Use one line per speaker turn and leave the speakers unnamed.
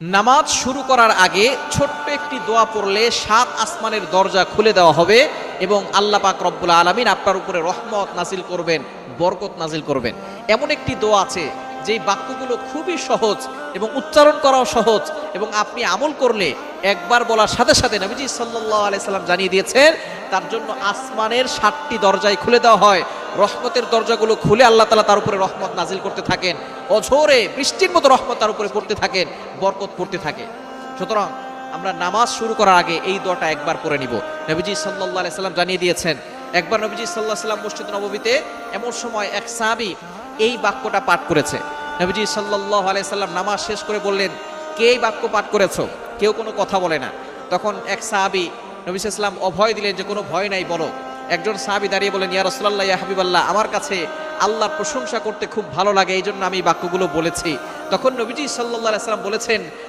নামাজ শুরু করার আগে ছোট্ট একটি দোয়া পড়লে সাত আসমানের দরজা খুলে দেওয়া হবে এবং আল্লাহ পাক রব্বুল আলমিন আপনার উপরে রহমত নাজিল করবেন, বরকত নাজিল করবেন। এমন একটি দোয়া আছে, যেই বাক্যগুলো খুবই সহজ এবং উচ্চারণ করাও সহজ এবং আপনি আমল করলে একবার বলার সাথে সাথে নবীজি সাল্লাহ আলাইসাল্লাম জানিয়ে দিয়েছেন, তার জন্য আসমানের সাতটি দরজায় খুলে দেওয়া হয়। রহমতের দরজাগুলো খুলে আল্লাহ তালা তার উপরে রহমত নাজিল করতে থাকেন। অঝোরে বৃষ্টির মতো রহমত তার উপরে পড়তে থাকেন, বরকত পড়তে থাকে। সুতরাং আমরা নামাজ শুরু করার আগে এই দোয়াটা একবার করে নিব। নবীজি সাল্লাহ সাল্লাম জানিয়ে দিয়েছেন, একবার নবীজি সাল্লাহ সাল্লাম মসজিদ নববীতে এমন সময় এক সাহাবি এই বাক্যটা পাঠ করেছে। নবীজি সাল্লাহ সাল্লাম নামাজ শেষ করে বললেন, কে এই বাক্য পাঠ করেছ? কেউ কোনো কথা বলে না। তখন এক সাহাবি নবী ইসলাম অভয় দিলেন যে, কোনো ভয় নাই, বলো। একজন সাহাবি দাঁড়িয়ে বলেন, ইয়া রসুল্লাহ ইয়া হাবিবাল্লাহ, আমার কাছে আল্লাহর প্রশংসা করতে খুব ভালো লাগে এই জন্য আমি বাক্যগুলো বলেছি। তখন নবীজি সাল্লাহ সাল্লাম বলেছেন